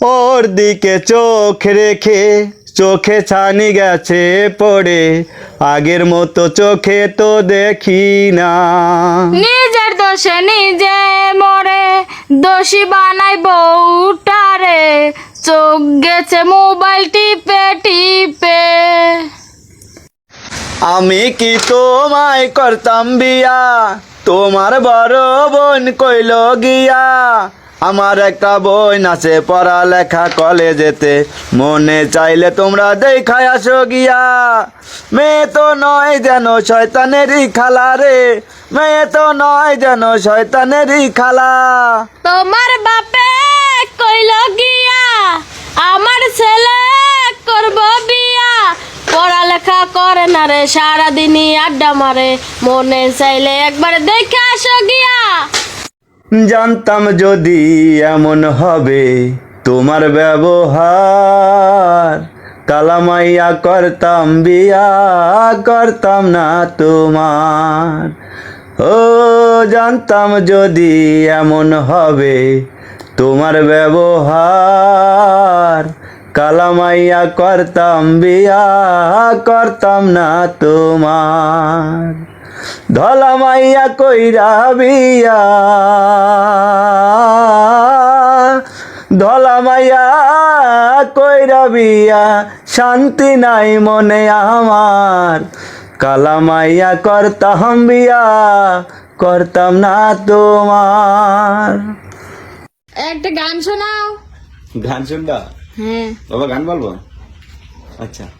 ওর দিকে চোখ রেখে চোখে ছানি গেছে পড়ে। আগের মতো চোখে তো দেখি না। নিজের দোষে নিজে মরে দোষী বানাই বউটারে। চোখ গেছে মোবাইল টিপে টিপে। আমি কি তোমায় করতাম বিয়া? তোমার বড় বোন কইল গিয়া। আমার একটা বই নাচে, পড়ালেখা কলেজেতে। মনে চাইলে তোমরা দেখায় আসো গিয়া। মেয়ে তো নয় যেন শয়তানেরই খালা রে। মেয়ে তো নয় যেন শয়তানেরই খালা। তোমার বাপে কইল গিয়া, আমার ছেলে করব বিয়া। পড়ালেখা করে না রে, সারাদিনই আড্ডা মারে। মনে চাইলে একবার দেখে আসো গিয়া। জানতাম যদি এমন হবে তোমার ব্যবহার। কালামাইয়া করতাম, বিয়া করতাম না তোমার। ও, জানতাম যদি এমন হবে তোমার ব্যবহার। কালামাইয়া করতাম, বিয়া করতাম না তোমার। ধলা মাইয়া কইরা বিয়া। ধলা মাইয়া কইরা বিয়া শান্তি নাই মনে আমার। কালা মাইয়া করতাম বিয়া করতাম না তোমার। একটা গান শোনাও। গান শুনবা? হ্যাঁ। বাবা গান বলব? আচ্ছা।